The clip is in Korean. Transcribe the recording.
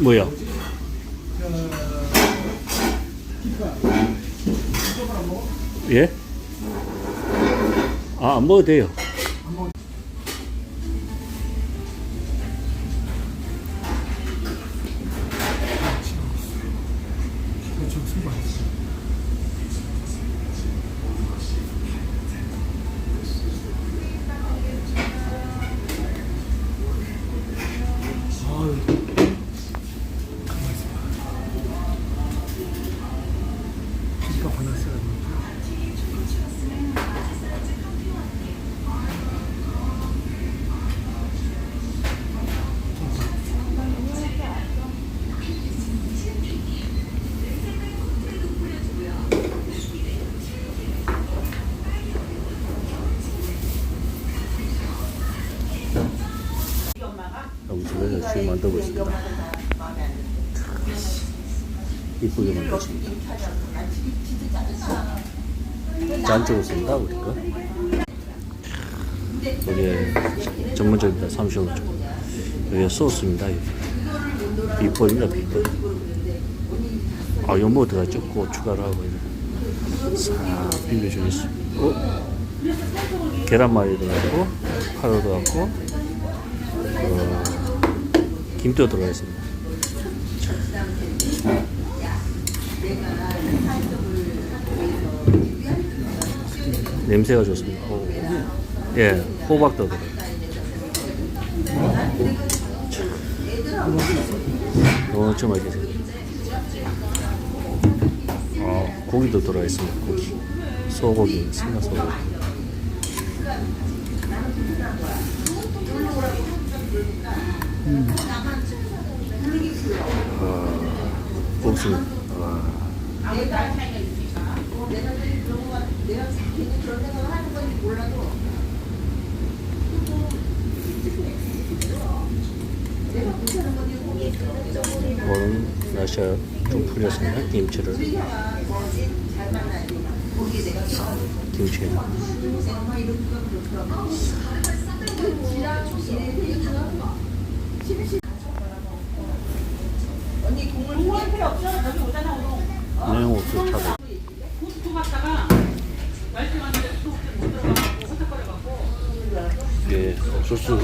뭐야? 예? 아, 안 먹어도 돼요. 반았어야 돼. 여기 집에서 지금 만들고 있습니다. 이쁘게 만들었습니다. 짠쪽을 쓴다, 우리가. 여기 전문적입니다. 35쪽. 여기 소스입니다. 비법입니다, 비법. 아, 연모 들어갔죠? 그거 추가를 하고 이렇게 싹 비벼주겠습니다. 어? 계란말이 들어가고, 파도 들어가고, 어, 김도 들어가 있습니다. 냄새가 좋습니다. 오. 예, 호박도 들어. 엄청 맛있게 어, 고기도 들어가 있습니다. 고기, 소고기, 생각 소고기. 고맙습니다. 와. 오늘 날씨가 좀 풀렸습니다. 김치를 김치 공부할 필요 없어. 오잖아, 오늘. 내용 없어 고스톱 갔다가 말씀하는데 수도 못 들어가고 허덕거려갖고. 예 옥수수